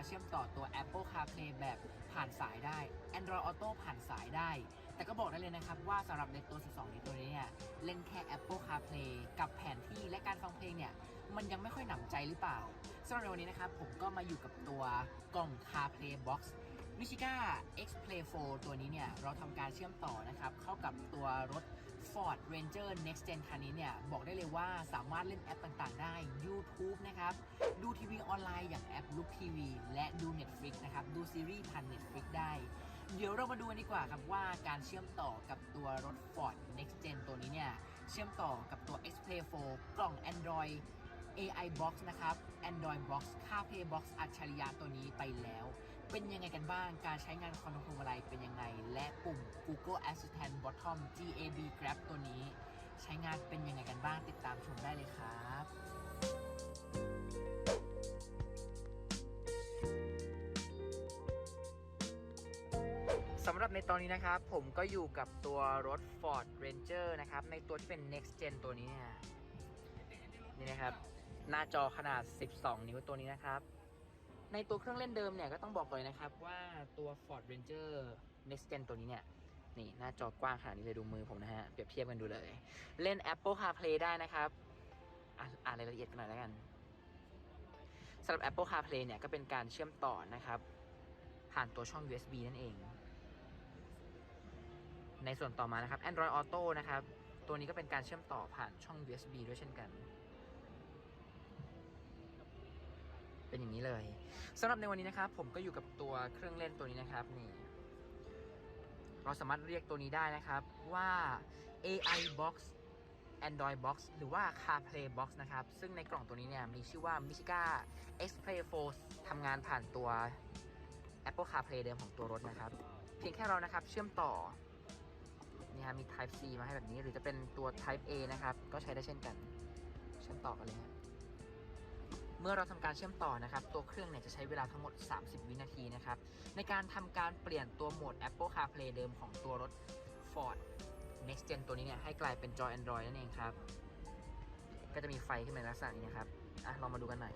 ารถเชื่อมต่อตัว Apple CarPlay แบบผ่านสายได้ Android Auto ผ่านสายได้ แต่ก็บอกได้เลยนะครับว่าสำหรับในตัว 12นี้ตัวนี้เนี่ยเล่นแค่ Apple CarPlay กับแผนที่และการฟังเพลงเนี่ยมันยังไม่ค่อยหนำใจหรือเปล่าสำหรับในวันนี้นะครับผมก็มาอยู่กับตัวกล่อง CarPlay Box มิชิก้า X Play 4ตัวนี้เนี่ย เราทำการเชื่อมต่อนะครับ เข้ากับตัวรถ Ford Ranger Next Gen คันนี้เนี่ย บอกได้เลยว่าสามารถเล่นแอปต่างๆได้ YouTube นะครับ ดูทีวีออนไลน์อย่างแอป Look TV และดู Netflix นะครับ ดูซีรีส์ผ่าน Netflix ได้ เดี๋ยวเรามาดูกันดีกว่าครับว่าการเชื่อมต่อกับตัวรถ Ford Next Gen ตัวนี้เนี่ย เชื่อมต่อกับตัว X Play 4 กล่อง Android AI Box นะครับ Android Box CarPlay Box อัจฉริยะตัวนี้ไปแล้ว เป็นยังไงกันบ้าง การใช้งานคอนโทรลอะไรเป็นยังไง และปุ่ม Google Assistant Bottom GAB Grab ตัวนี้ ใช้งานเป็นยังไงกันบ้างติดตามชมได้เลยครับสำหรับในตอนนี้นะครับ ผมก็อยู่กับตัวรถ Ford Ranger นะครับ ในตัวที่เป็น Next Gen ตัวนี้เนี่ยนี่นะครับ หน้าจอขนาด 12 นิ้วตัวนี้นะครับ ในตัวเครื่องเล่นเดิมเนี่ยก็ต้องบอกเลยนะครับว่าตัว Ford Ranger Next Gen ตัวนี้เนี่ยนี่หน้าจอกว้างขนาดนี้เลยดูมือผมนะฮะเปรียบเทียบกันดูเลย เล่น Apple CarPlay ได้นะครับอ่านรายละเอียดกันหน่อยแล้วกันสำหรับ Apple CarPlay เนี่ยก็เป็นการเชื่อมต่อนะครับ ผ่านตัวช่อง USB นั่นเอง ในส่วนต่อมานะครับ Android Auto นะครับ ตัวนี้ก็เป็นการเชื่อมต่อผ่านช่อง USB ด้วยเช่นกัน เป็นอย่างนี้เลยสำหรับในวันนี้นะครับ ผมก็อยู่กับตัวเครื่องเล่นตัวนี้นะครับนี่เราสามารถเรียกตัวนี้ได้นะครับว่า AI Box Android Box หรือว่า CarPlay Box นะครับ ซึ่งในกล่องตัวนี้เนี่ยมีชื่อว่า Michiga X Play 4ทำงานผ่านตัว Apple CarPlay เดิมของตัวรถนะครับ เพียงแค่เรานะครับเชื่อมต่อนี่ฮะมี Type C มาให้แบบนี้ หรือจะเป็นตัว Type A นะครับ ก็ใช้ได้เช่นกัน เชื่อมต่อกันเลยฮะ เมื่อเราทำการเชื่อมต่อนะครับ ตัวเครื่องเนี่ยจะใช้เวลาทั้งหมด 30 วินาทีนะครับ ในการทำการเปลี่ยนตัวโหมด Apple CarPlay เดิมของตัวรถ Ford Next Gen ตัวนี้เนี่ยให้กลายเป็นจอ Android นั่นเองครับ ก็จะมีไฟขึ้นมาในลักษณะนี้นะครับอะลองมาดูกันหน่อย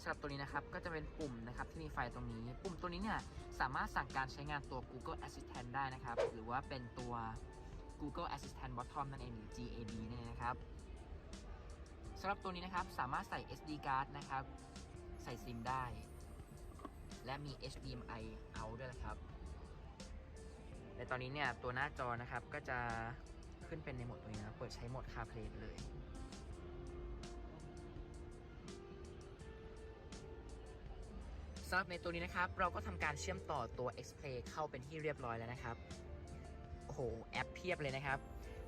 สำหรับตัวนี้นะครับก็จะเป็นปุ่มนะครับที่มีไฟตรงนี้ ปุ่มตัวนี้เนี่ยสามารถสั่งการใช้งานตัว Google Assistant ได้นะครับ หรือว่าเป็นตัว Google Assistant Bottom นั่นเองหรือ GAB นั่นเองนะครับำหรับตัวนี้นะครับสามารถใส่ SD card นะครับ ใส่ซิมได้ และมี HDMI out ด้วยนะครับในตอนนี้เนี่ยตัวหน้าจอนะครับก็จะขึ้นเป็นในโหมดตัวนี้นะเปิดใช้โหมด CarPlay ไปเลยสำหรับในตัวนี้นะครับ เราก็ทำการเชื่อมต่อตัว Xplay เข้าเป็นที่เรียบร้อยแล้วนะครับ โอ้โห แอปเพียบเลยนะครับ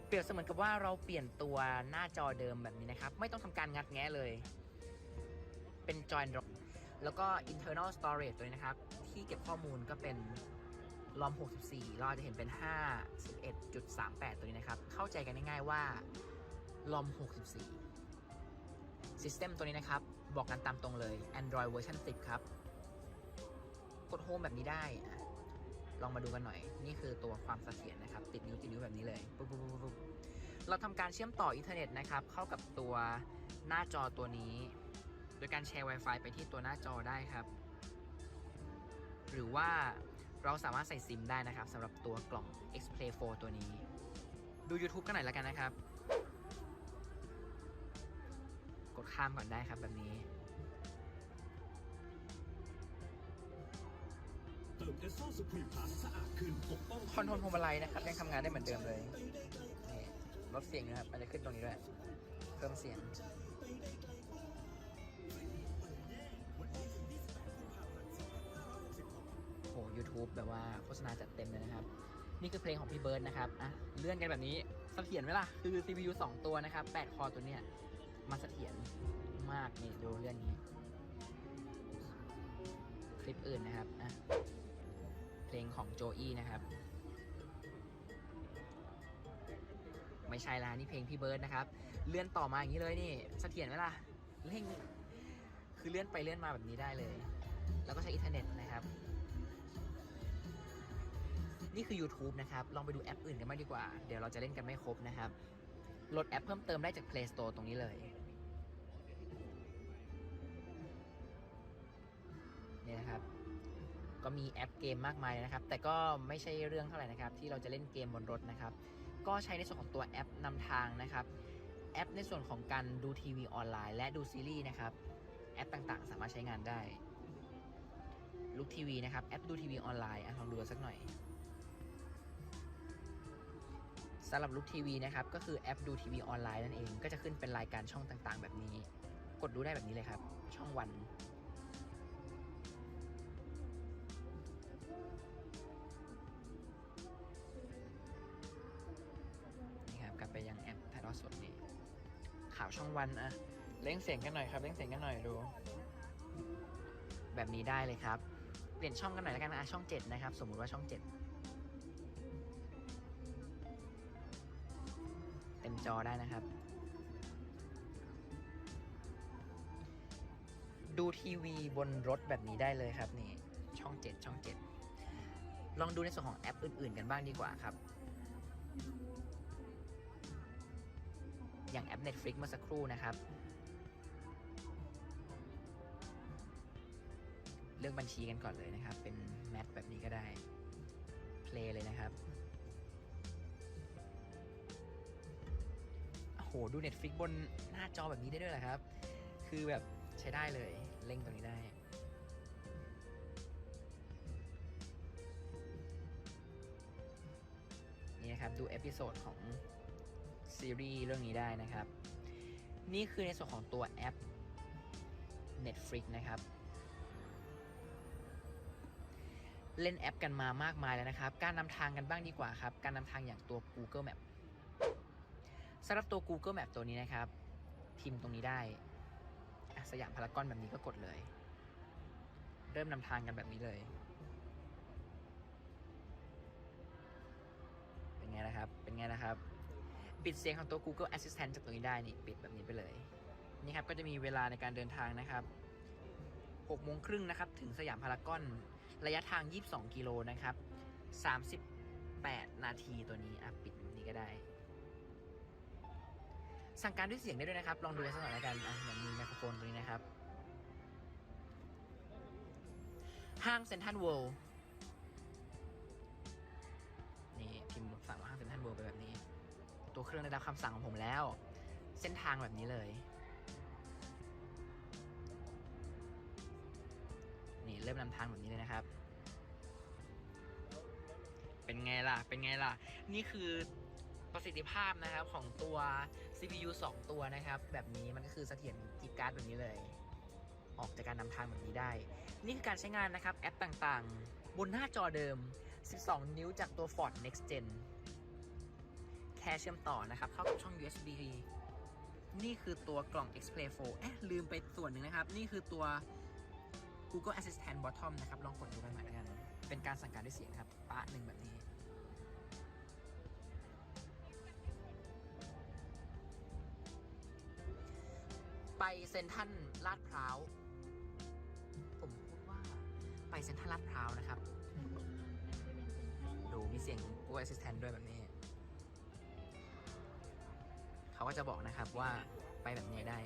เปรียบเสมือนกับว่าเราเปลี่ยนตัวหน้าจอเดิมแบบนี้นะครับ ไม่ต้องทำการงัดแงะเลย เป็นจอย Android แล้วก็ internal storage ตัวนี้นะครับ ที่เก็บข้อมูลก็เป็นลอม 64 เราจะเห็นเป็น 51.38 ตัวนี้นะครับ เข้าใจกันง่ายๆว่าลอม 64 System ตัวนี้นะครับ บอกกันตามตรงเลย Android เวอร์ชัน10 ครับ กดโฮมแบบนี้ได้ ลองมาดูกันหน่อย นี่คือตัวความเสถียรนะครับ ติดนิ้วติดนิ้วแบบนี้เลยปุ๊บปุ๊บปุ๊บปุ๊บเราทำการเชื่อมต่ออินเทอร์เน็ตนะครับ เข้ากับตัวหน้าจอตัวนี้ โดยการแชร์ Wi-Fi ไปที่ตัวหน้าจอได้ครับ หรือว่าเราสามารถใส่ซิมได้นะครับสำหรับตัวกล่อง X Play 4 ตัวนี้ ดู YouTube กันหน่อยแล้วกันนะครับ กดข้ามก่อนได้ครับแบบนี้ ติมเอสโซสปรีมพลัสสะอาดขึ้นปกป้องคอนโทรลพวงมาลัยนะครับยังทำงานได้เหมือนเดิมเลยนี่ลดเสียงนะครับมันจะขึ้นตรงนี้ด้วยเพิ่มเสียงโห YouTube แบบว่าโฆษณาจัดเต็มเลยนะครับ นี่คือเพลงของพี่เบิร์ดนะครับอะเลื่อนกันแบบนี้เสถียรไหมล่ะ คือ CPU 2 ตัวนะครับ8คอตัวเนี้ยมันเสถียรมากนี่ดูเลื่อนนี้ คลิปอื่นนะครับอะ เพลงของโจอี้นะครับ ไม่ใช่ละนี่เพลงพี่เบิร์ดนะครับ เลื่อนต่อมาอย่างนี้เลยนี่เสถียรไหมล่ะเร่งคือเลื่อนไปเลื่อนมาแบบนี้ได้เลย แล้วก็ใช้อินเทอร์เน็ตนะครับ นี่คือ YouTube นะครับ ลองไปดูแอปอื่นกันบ้างดีกว่า เดี๋ยวเราจะเล่นกันไม่ครบนะครับ โหลดแอปเพิ่มเติมได้จาก Play Store ตรงนี้เลยนะครับ ก็มีแอปเกมมากมายนะครับ แต่ก็ไม่ใช่เรื่องเท่าไหร่นะครับ ที่เราจะเล่นเกมบนรถนะครับ ก็ใช้ในส่วนของตัวแอปนำทางนะครับ แอปในส่วนของการดูทีวีออนไลน์ และดูซีรีส์นะครับ แอปต่างๆ สามารถใช้งานได้ลูกทีวีนะครับ แอปดูทีวีออนไลน์อลองดูกันสักหน่อยสำหรับลูกทีวีนะครับ ก็คือแอปดูทีวีออนไลน์นั่นเอง ก็จะขึ้นเป็นรายการช่องต่างๆ แบบนี้ กดดูได้แบบนี้เลยครับ ช่องวัน ทอดสดนี่ข่าวช่องวันอะเล่งเสียงกันหน่อยครับเล่งเสียงกันหน่อยดู แบบนี้ได้เลยครับ เปลี่ยนช่องกันหน่อยแล้วกันนะช่อง7นะครับ สมมุติว่าช่อง7เต็มจอได้นะครับ ดูทีวีบนรถแบบนี้ได้เลยครับนี่ ช่อง7ช่อง7ลองดูในส่วนของแอปอื่น ๆ กันบ้างดีกว่าครับ อย่างแอป Netflix เมื่อสักครู่นะครับ เลือกบัญชีกันก่อนเลยนะครับ เป็นแมทแบบนี้ก็ได้เพลย์เลยนะครับโอ้โหดู Netflix บนหน้าจอแบบนี้ได้ด้วยเหรอครับ คือแบบใช้ได้เลยเล่งตรงนี้ได้นี่นะครับดูเอพิโซดของ ซีรีส์เรื่องนี้ได้นะครับ นี่คือในส่วนของตัวแอป Netflix นะครับ เล่นแอปกันมามากมายแล้วนะครับ การนำทางกันบ้างดีกว่าครับ การนำทางอย่างตัว Google Map สำหรับตัว Google Map ตัวนี้นะครับ พิมพ์ตรงนี้ได้สยามพารากอนแบบนี้ก็กดเลย เริ่มนำทางกันแบบนี้เลย เป็นไงนะครับ เป็นไงนะครับ ปิดเสียงของตัว Google Assistant จากตรงนี้ได้นี่ปิดแบบนี้ไปเลย นี่ครับก็จะมีเวลาในการเดินทางนะครับ6โมงครึ่งนะครับถึงสยามพารากอนระยะทาง 22 กิโลนะครับ 38 นาทีตัวนี้อะปิดแบบนี้ก็ได้ สั่งการด้วยเสียงได้ด้วยนะครับ ลองดูสักหน่อยแล้วกันอะอย่างมีไมโครโฟนตัวนี้นะครับ ห้างเซ็นทรัลเวิลด์นี่พิมพ์สั่งว่าห้างเซ็นทรัลเวิลด์ไปแบบนี้ ตัวเครื่องได้รับคำสั่งของผมแล้ว เส้นทางแบบนี้เลย นี่เริ่มนำทางแบบนี้เลยนะครับ เป็นไงล่ะ เป็นไงล่ะ นี่คือประสิทธิภาพนะครับของตัว CPU 2 ตัวนะครับ แบบนี้มันก็คือเสถียรกิการ์ดแบบนี้เลย ออกจากการนำทางแบบนี้ได้ นี่คือการใช้งานนะครับแอปต่างๆ บนหน้าจอเดิม 12 นิ้วจากตัว Ford Next Gen ค่เชื่อมต่อนะครับ เข้ากับช่อง USB นี่คือตัวกล่อง Xplay 4เอ๊ะลืมไปส่วนหนึ่งนะครับ นี่คือตัว Google Assistant Bottom นะครับ ลองกดดูกันใหม่แล้วกัน เป็นการสั่งการด้วยเสียงครับปะหนึ่งแบบนี้ ไปเซ็นทัลลาดพร้าว ผมพูดว่าไปเซ็นทัลลาดพร้าวนะครับ ดูมีเสียง Google Assistant ด้วยแบบนี้ เขาก็จะบอกนะครับว่าไปแบบนี้ได้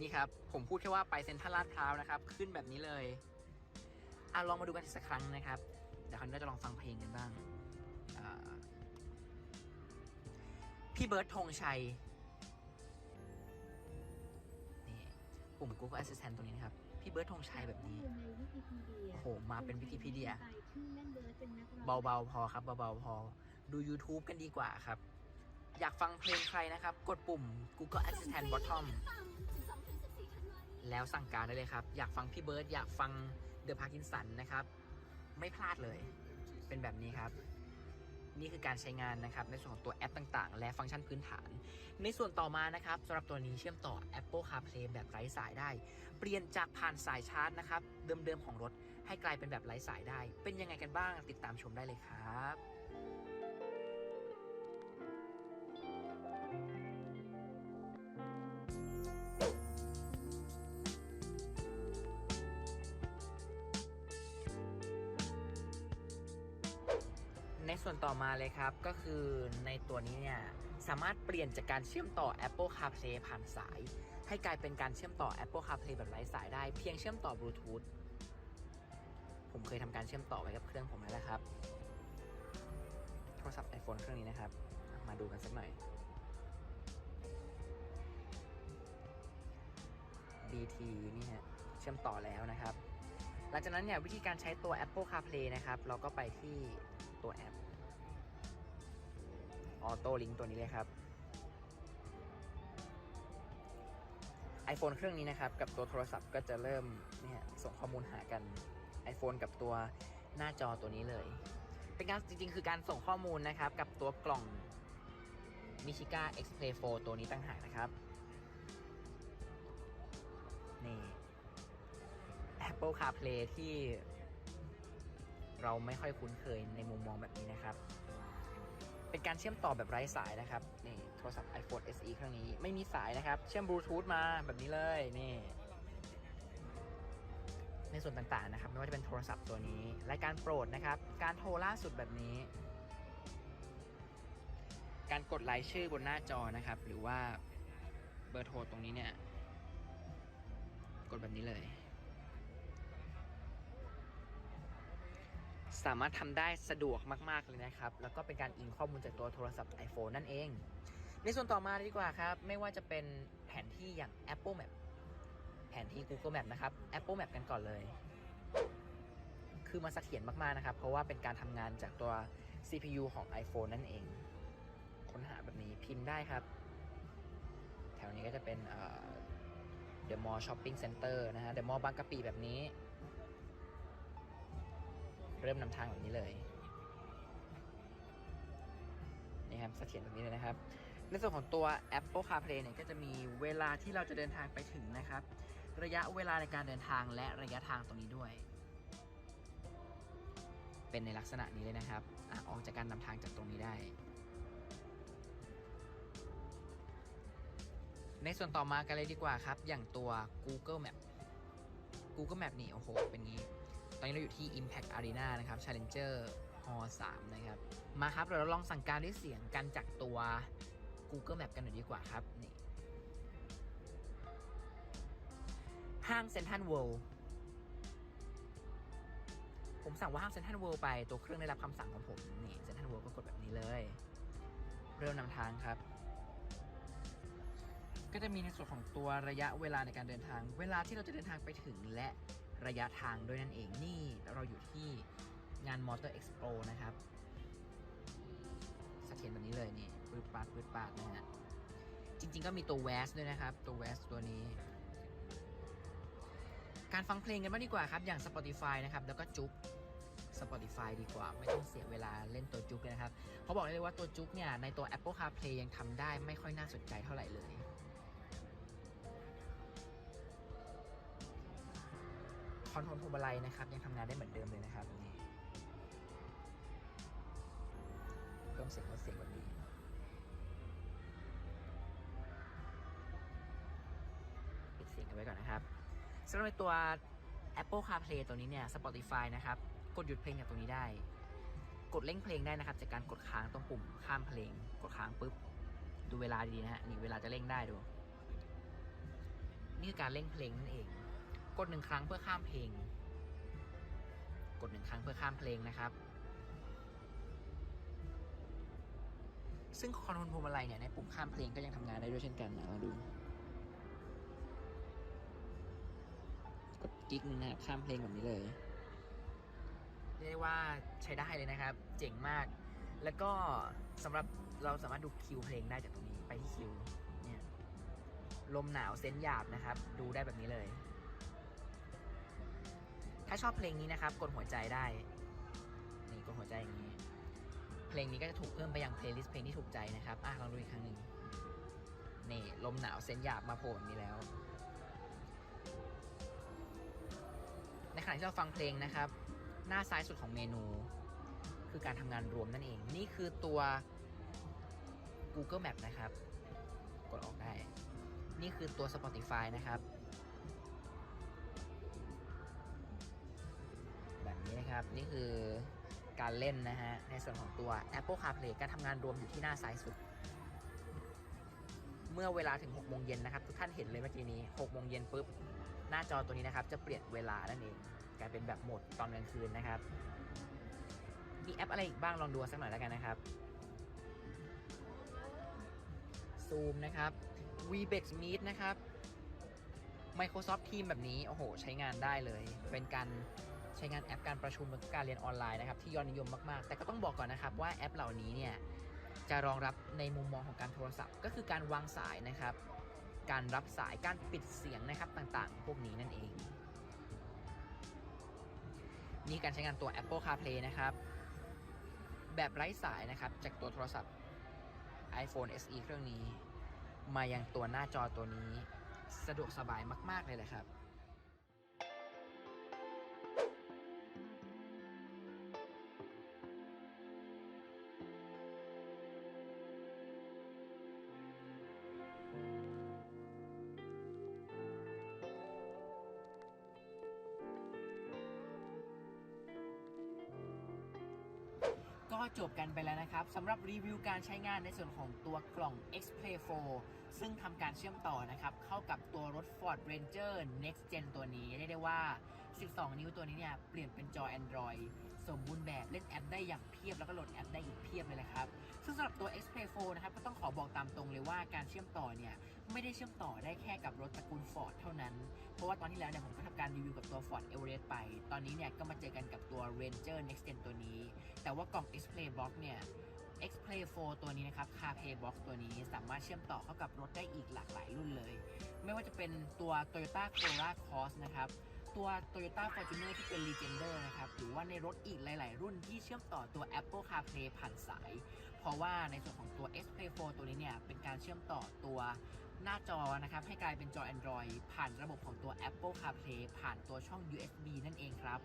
นี่ครับ ผมพูดแค่ว่าไปเซ็นทรัลลาดพร้าวนะครับ ขึ้นแบบนี้เลยอะลองมาดูกันอีกสักครั้งนะครับเดี๋ยวคราวนี้เราจะลองฟังเพลงกันบ้างอ่าพี่เบิร์ดธงชัยนี่ปุ่ม Google Assistant ตรงนี้นะครับ พี่เบิร์ดธงชัยแบบนี้โอ้โหมาเป็นวิกิพีเดีย เบาๆพอครับเบาๆพอ ดู YouTube กันดีกว่าครับ อยากฟังเพลงใครนะครับ กดปุ่ม Google Assistant Bottom แล้วสั่งการได้เลยครับ อยากฟังพี่เบิร์ดอยากฟังเดอะพาร์กินสันนะครับ ไม่พลาดเลย เป็นแบบนี้ครับ นี่คือการใช้งานนะครับ ในส่วนของตัวแอปต่างๆ และฟังก์ชันพื้นฐาน ในส่วนต่อมานะครับสำหรับตัวนี้เชื่อมต่อ Apple CarPlay แบบไร้สายได้ เปลี่ยนจากผ่านสายชาร์จนะครับ เดิมๆของรถให้กลายเป็นแบบไร้สายได้ เป็นยังไงกันบ้างติดตามชมได้เลยครับ ส่วนต่อมาเลยครับ ก็คือในตัวนี้เนี่ยสามารถเปลี่ยนจากการเชื่อมต่อ Apple CarPlay ผ่านสาย ให้กลายเป็นการเชื่อมต่อ Apple CarPlay แบบไร้สายได้เพียงเชื่อมต่อบลูทูธผมเคยทำการเชื่อมต่อไว้กับเครื่องผมแล้วนะครับ โทรศัพท์ iPhone เครื่องนี้นะครับ มาดูกันสักหน่อย BT นี่ฮะเชื่อมต่อแล้วนะครับ หลังจากนั้นเนี่ยวิธีการใช้ตัว Apple CarPlay นะครับ เราก็ไปที่ตัวแอป Auto Link ตัวนี้เลยครับ iPhone เครื่องนี้นะครับ กับตัวโทรศัพท์ก็จะเริ่มเนี่ยส่งข้อมูลหากัน iPhone กับตัวหน้าจอตัวนี้เลย เป็นการจริงๆ คือการส่งข้อมูลนะครับ กับตัวกล่อง Michiga X Play 4 ตัวนี้ต่างหากนะครับ นี่ Apple CarPlay ที่เราไม่ค่อยคุ้นเคยในมุมมองแบบนี้นะครับ เป็นการเชื่อมต่อแบบไร้สายนะครับนี่โทรศัพท์ iPhone SE เครื่องนี้ไม่มีสายนะครับ เชื่อมบลูทูธมาแบบนี้เลยนี่ในส่วนต่างๆนะครับ ไม่ว่าจะเป็นโทรศัพท์ตัวนี้รายการโปรดนะครับ การโทรล่าสุดแบบนี้ การกดรายชื่อบนหน้าจอนะครับ หรือว่าเบอร์โทรตรงนี้เนี่ย กดแบบนี้เลย สามารถทำได้สะดวกมากๆเลยนะครับ แล้วก็เป็นการอิงข้อมูลจากตัวโทรศัพท์ iPhone นั่นเอง ในส่วนต่อมาดีกว่าครับ ไม่ว่าจะเป็นแผนที่อย่าง Apple Map แผนที่ Google Map นะครับ Apple Map กันก่อนเลย คือมันเสถียรมากๆนะครับ เพราะว่าเป็นการทำงานจากตัว CPU ของ iPhone นั่นเอง ค้นหาแบบนี้พิมพ์ได้ครับ แถวนี้ก็จะเป็นเอ่อ The Mall Shopping Center นะฮะ The Mall บางกะปิแบบนี้ เริ่มนำทางแบบนี้เลยนี่ครับเสถียรแบบนี้เลยนะครับ ในส่วนของตัว Apple CarPlay เนี่ยก็จะมีเวลาที่เราจะเดินทางไปถึงนะครับ ระยะเวลาในการเดินทางและระยะทางตรงนี้ด้วย เป็นในลักษณะนี้เลยนะครับอออกจากการนำทางจากตรงนี้ได้ในส่วนต่อมากันเลยดีกว่าครับ อย่างตัว Google Map Google Map นี่ โอ้โห เป็นงี้ อนนี้เราอยู่ที่ Impact Arena นะครับ Challenger Hall 3นะครับ มาครับ เราลองสั่งการด้วยเสียงกันจากตัว Google Map กันหน่อยดีกว่าครับนี่ห้างเซ็นทรัลเวิลด์ผมสั่งว่าห้างเซ็นทรัลเวิลด์ไปตัวเครื่องได้รับคำสั่งของผมนี่เซ็นทรัลเวิลด์ก็กดแบบนี้เลย เริ่มนำทางครับ ก็จะมีในส่วนของตัวระยะเวลาในการเดินทาง เวลาที่เราจะเดินทางไปถึงและ ระยะทางด้วยนั่นเองนี่เราอยู่ที่งาน Motor Expo นะครับเสถียรแบบนี้เลยนี่ปืดปาดปืดปาดนะฮะจริง ๆ ก็มีตัว w a s ด้วยนะครับ ตัว w a s ตัวนี้ การฟังเพลงกันบ้างดีกว่าครับ อย่าง Spotify นะครับ แล้วก็จุ๊ก Spotify ดีกว่า ไม่ต้องเสียเวลาเล่นตัวจุ๊กเลยนะครับเขาบอกได้เลยว่าตัวจุ๊กเนี่ย ในตัว Apple CarPlay ยังทำได้ไม่ค่อยน่าสนใจเท่าไหร่เลย คอนโทรลพวงมาลัยนะครับ ยังทำงานได้เหมือนเดิมเลยนะครับนี่เพิ่มเสียงลดเสียงแบบนี้ปิดเสียงกันไว้ก่อนนะครับสำหรับในตัว Apple CarPlay ตัวนี้เนี่ย Spotify นะครับ กดหยุดเพลงจากตรงนี้ได้ กดเร่งเพลงได้นะครับ จากการกดค้างตรงปุ่มข้ามเพลง กดค้างปุ๊บ ดูเวลาดีๆนะฮะ นี่เวลาจะเร่งได้ดู นี่คือการเร่งเพลงนั่นเอง ดหนึ่งครั้งเพื่อข้ามเพลง กดหนึ่งครั้งเพื่อข้ามเพลงนะครับ ซึ่งคอนโทรลพวงมาลัยเนี่ยในปุ่มข้ามเพลงก็ยังทำงานได้ด้วยเช่นกันนะมาดู กดกิ๊กหนึงนะครับข้ามเพลงแบบนี้เลย เรียกได้ว่าใช้ได้เลยนะครับ เจ๋งมาก แล้วก็สำหรับเราสามารถดูคิวเพลงได้จากตรงนี้ไปที่คิว เนี่ย ลมหนาวเซนหยาบนะครับ ดูได้แบบนี้เลย ถ้าชอบเพลงนี้นะครับ กดหัวใจได้ นี่กดหัวใจอย่างนี้ เพลงนี้ก็จะถูกเพิ่มไปยังเพลย์ลิสต์เพลงที่ถูกใจนะครับ อะลองดูอีกครั้งหนึ่งนี่ลมหนาวเซนหยาบมาโผล่นี้แล้ว ในขณะที่เราฟังเพลงนะครับ หน้าซ้ายสุดของเมนู คือการทำงานรวมนั่นเอง นี่คือตัว Google Map นะครับ กดออกได้ นี่คือตัว Spotify นะครับ นะครับ นี่คือการเล่นนะฮะ ในส่วนของตัว Apple CarPlay การทำงานรวมอยู่ที่หน้าซ้ายสุด เมื่อเวลาถึง6โมงเย็นนะครับ ทุกท่านเห็นเลยเมื่อกี้นี้6โมงเย็นปุ๊บ หน้าจอตัวนี้นะครับ จะเปลี่ยนเวลานั่นเองกลายเป็นแบบโหมดตอนกลางคืนนะครับ มีแอปอะไรอีกบ้างลองดูสักหน่อยแล้วกันนะครับ Zoom นะครับ Webex Meet นะครับ Microsoft Teams แบบนี้ โอ้โห ใช้งานได้เลย เป็นการ ช้งานแอปการประชุมและการเรียนออนไลน์นะครับที่ยอดนิยมมาก ๆ แต่ก็ต้องบอกก่อนนะครับว่าแอปเหล่านี้เนี่ยจะรองรับในมุมมองของการโทรศัพท์ ก็คือการวางสายนะครับ การรับสายการปิดเสียงนะครับต่างๆ พวกนี้นั่นเอง นี่การใช้งานตัว Apple CarPlay นะครับ แบบไร้สายนะครับจากตัวโทรศัพท์ iPhone SE เครื่องนี้ มายังตัวหน้าจอตัวนี้ สะดวกสบายมาก ๆ เลยแหละครับ ก็จบกันไปแล้วนะครับสำหรับรีวิวการใช้งานในส่วนของตัวกล่อง X Play 4ซึ่งทำการเชื่อมต่อนะครับเข้ากับตัวรถ Ford Ranger Next Gen ตัวนี้เรียกได้ว่า 12 นิ้วตัวนี้เนี่ยเปลี่ยนเป็นจอ Android สมบูรณ์แบบเล่นแอปได้อย่างเพียบแล้วก็โหลดแอปได้อีกเพียบเลยนะครับ ซึ่งสำหรับตัว X Play 4นะครับก็ต้องขอบอกตามตรงเลยว่าการเชื่อมต่อเนี่ย ไม่ได้เชื่อมต่อได้แค่กับรถตระกูล Ford เท่านั้น เพราะว่าตอนที่แล้วเนี่ยผมก็ทำการรีวิวกับตัว Ford Everest ไป ตอนนี้เนี่ยก็มาเจอกันกับตัว Ranger Next Gen ตัวนี้ แต่ว่ากล่อง X-Play Box เนี่ย X-Play 4 ตัวนี้นะครับ CarPlay Box ตัวนี้สามารถเชื่อมต่อเข้ากับรถได้อีกหลากหลายรุ่นเลย ไม่ว่าจะเป็นตัว Toyota Corolla Cross นะครับตัว Toyota Fortuner ที่เป็น Legender นะครับ หรือว่าในรถอีกหลาย ๆ รุ่นที่เชื่อมต่อตัว Apple CarPlay ผ่านสาย เพราะว่าในส่วนของตัว X-Play 4 ตัวนี้เนี่ย เป็นการเชื่อมต่อตัว หน้าจอนะครับให้กลายเป็นจอ Android ผ่านระบบของตัว Apple CarPlay ผ่านตัวช่อง USB นั่นเองครับ